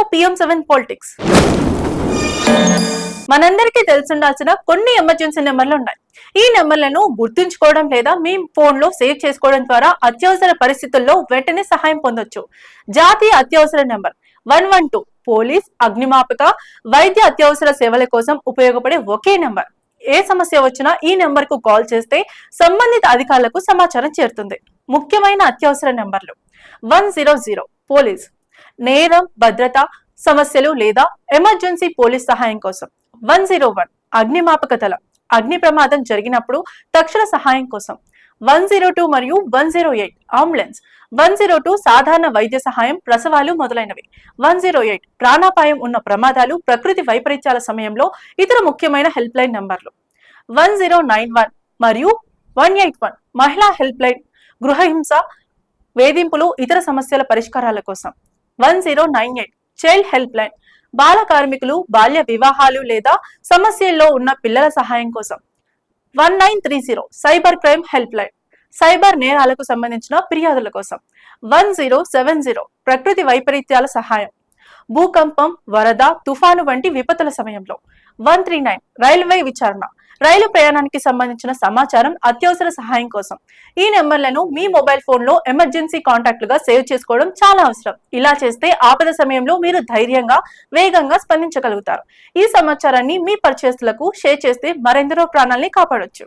To PM seven politics మనందరికీ తెలుసుండాల్సిన కొన్ని emergency నెంబర్లు ఉన్నాయి. ఈ నెంబర్లను గుర్తుంచుకోవడం లేదా మీ ఫోన్లో సేవ్ చేసుకోవడం ద్వారా అత్యవసర పరిస్థితుల్లో వెంటనే సహాయం పొందొచ్చు. జాతీయ అత్యవసర number one one two police అగ్నిమాపక వైద్య అత్యవసర సేవల కోసం ఉపయోగపడే ఒకే నెంబర్ ఏ సమస్య వచ్చినా ఈ నెంబర్కు కాల్ చేస్తే సంబంధిత అధికారులకు సమాచారం చేరుతుంది. ముఖ్యమైన అత్యవసర నెంబర్లు వన్ జీరో జీరో పోలీస్ నేరం భద్రత సమస్యలు లేదా ఎమర్జెన్సీ పోలీస్ సహాయం కోసం. వన్ జీరో వన్ అగ్నిమాపక దళం అగ్ని ప్రమాదం జరిగినప్పుడు తక్షణ సహాయం కోసం. వన్ జీరో టూ మరియు one zero eight ambulance. One zero two సాధారణ వైద్య సహాయం ప్రసవాలు మొదలైనవి. వన్ జీరో ఎయిట్ ప్రాణాపాయం ఉన్న ప్రమాదాలు ప్రకృతి వైపరీత్యాల సమయంలో ఇతర ముఖ్యమైన హెల్ప్ లైన్ నంబర్లు. వన్ జీరో నైన్ వన్ మరియు వన్ ఎయిట్ వన్ మహిళా హెల్ప్ లైన్ గృహహింస వేధింపులు ఇతర సమస్యల పరిష్కారాల కోసం. One zero nine eight child help line బాల కార్మికులు బాల్య వివాహాలు లేదా సమస్యల్లో ఉన్న పిల్లల సహాయం కోసం. One nine three zero cyber crime help line cyber నేరాలకు సంబంధించిన ఫిర్యాదుల కోసం. వన్ జీరో సెవెన్ జీరో ప్రకృతి వైపరీత్యాల సహాయం. భూకంపం వరద తుఫాను వంటి విపత్తుల సమయంలో. వన్ త్రీ నైన్ రైల్వే విచారణ. రైలు ప్రయాణానికి సంబంధించిన సమాచారం అత్యవసర సహాయం కోసం. ఈ నెంబర్లను మీ మొబైల్ ఫోన్లో ఎమర్జెన్సీ కాంటాక్ట్లుగా సేవ్ చేసుకోవడం చాలా అవసరం. ఇలా చేస్తే ఆపద సమయంలో మీరు ధైర్యంగా వేగంగా స్పందించగలుగుతారు. ఈ సమాచారాన్ని మీ పరిచయస్తులకు షేర్ చేస్తే మరెందరో ప్రాణాల్ని కాపాడొచ్చు.